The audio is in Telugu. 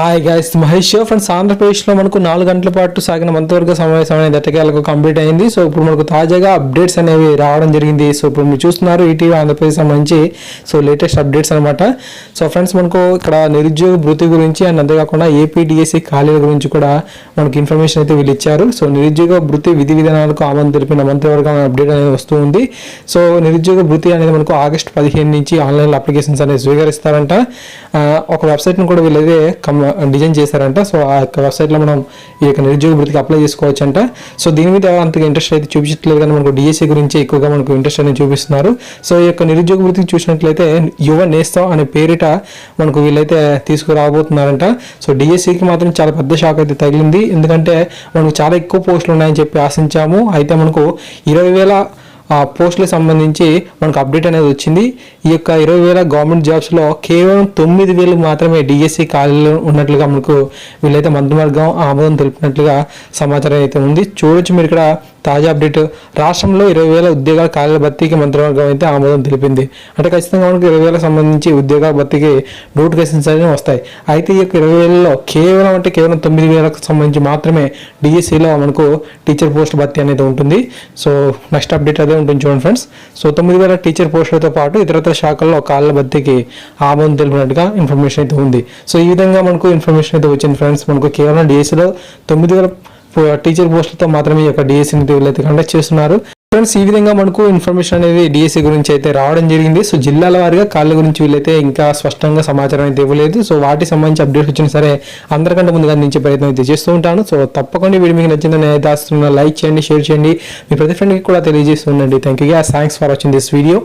హాయ్ గైస్ మహేష్ ఫ్రెండ్స్ ఆంధ్రప్రదేశ్లో మనకు నాలుగు గంటల పాటు సాగిన మంత్రివర్గ సమావేశం అనేది ఎట్టకేలకు కంప్లీట్ అయింది. సో ఇప్పుడు మనకు తాజాగా అప్డేట్స్ అనేవి రావడం జరిగింది. సో ఇప్పుడు మీరు చూస్తున్నారు ఈటీవీ ఆంధ్రప్రదేశ్ సంబంధించి సో లేటెస్ట్ అప్డేట్స్ అనమాట సో ఫ్రెండ్స్ మనకు ఇక్కడ నిరుద్యోగ భృతి గురించి అండ్ అంతేకాకుండా ఏపీడిఎస్సి ఖాళీల గురించి కూడా మనకి ఇన్ఫర్మేషన్ అయితే వీళ్ళు ఇచ్చారు. సో నిరుద్యోగ భృతి విధి విధానాలకు ఆమోదం తెలిపిన మంత్రివర్గం అప్డేట్ అనేది వస్తూ ఉంది. సో నిరుద్యోగ భృతి అనేది మనకు ఆగస్ట్ పదిహేను నుంచి ఆన్లైన్ అప్లికేషన్స్ అనేది స్వీకరిస్తారంట. Uh, ఒక వెబ్సైట్ని కూడా వీళ్ళైతే కమ్ డిజైన్ చేశారంట. సో ఆ యొక్క వెబ్సైట్లో మనం ఈ యొక్క నిరుద్యోగ వృత్తికి అప్లై చేసుకోవచ్చు అంట సో దీని మీద అంతగా ఇంట్రెస్ట్ అయితే చూపించట్లేదు కానీ మనకు డిఎస్సీ గురించి ఎక్కువగా మనకు ఇంట్రెస్ట్ అనేది చూపిస్తున్నారు. సో ఈ యొక్క నిరుద్యోగ వృత్తికి చూసినట్లయితే యువ నేస్తం అనే పేరిట మనకు వీళ్ళైతే తీసుకురాబోతున్నారంట. సో డిఎస్సికి మాత్రం చాలా పెద్ద షాక్ అయితే తగిలింది. ఎందుకంటే మనకు చాలా ఎక్కువ పోస్టులు ఉన్నాయని చెప్పి ఆశించాము. అయితే మనకు ఇరవై వేల పోస్టులకు సంబంధించి మనకు అప్డేట్ అనేది వచ్చింది. ఈ యొక్క ఇరవై వేల గవర్నమెంట్ జాబ్స్లో కేవలం తొమ్మిది వేలు మాత్రమే డిఎస్సి ఖాళీలు ఉన్నట్లుగా మనకు వీళ్ళైతే మంత్రివర్గం ఆమోదం తెలిపినట్లుగా సమాచారం అయితే ఉంది. చూడొచ్చు మీరు ఇక్కడ తాజా అప్డేట్. రాష్ట్రంలో ఇరవై వేల ఉద్యోగాల ఖాళీల భర్తీకి మంత్రివర్గం అయితే ఆమోదం తెలిపింది. అంటే ఖచ్చితంగా మనకు ఇరవై వేల సంబంధించి ఉద్యోగాల భర్తీకి నోటిఫికేషన్స్ అనేవి వస్తాయి. అయితే ఈ యొక్క ఇరవై వేలలో కేవలం అంటే కేవలం తొమ్మిది వేలకు సంబంధించి మాత్రమే డిఎస్సిలో మనకు టీచర్ పోస్ట్ భర్తీ అనేది ఉంటుంది. సో నెక్స్ట్ అప్డేట్ అదే ఉంటుంది చూడండి ఫ్రెండ్స్. సో తొమ్మిది వేల టీచర్ పోస్టులతో పాటు ఇతరత్ర శాఖల్లో కాళ్ళ భర్తీకి ఆమోదం తెలిపినట్టుగా ఇన్ఫర్మేషన్ అయితే ఉంది. సో ఈ విధంగా మనకు ఇన్ఫర్మేషన్ అయితే వచ్చింది ఫ్రెండ్స్. మనకు కేవలం డిఎస్సిలో తొమ్మిది వేల టీచర్ పోస్టులతో మాత్రమే ఈ యొక్క డిఎస్సిని వీళ్ళైతే కండక్ట్ చేస్తున్నారు. ఫ్రెండ్స్ ఈ విధంగా మనకు ఇన్ఫర్మేషన్ అనేది డిఎస్సీ గురించి అయితే రావడం జరిగింది. సో జిల్లాల వారిగా కాళ్ళ గురించి వీళ్ళైతే ఇంకా స్పష్టంగా సమాచారం అయితే ఇవ్వలేదు. సో వాటికి సంబంధించి అప్డేట్స్ వచ్చినా సరే అందరికంటే ముందుగా అందించే ప్రయత్నం అయితే చేస్తూ ఉంటాను. సో తప్పకుండా వీడియో మీకు నచ్చిందని అయితే ఆశిస్తున్నా లైక్ చేయండి షేర్ చేయండి. మీ ప్రతి ఫ్రెండ్కి కూడా తెలియజేస్తుండండి thank you thanks for watching this video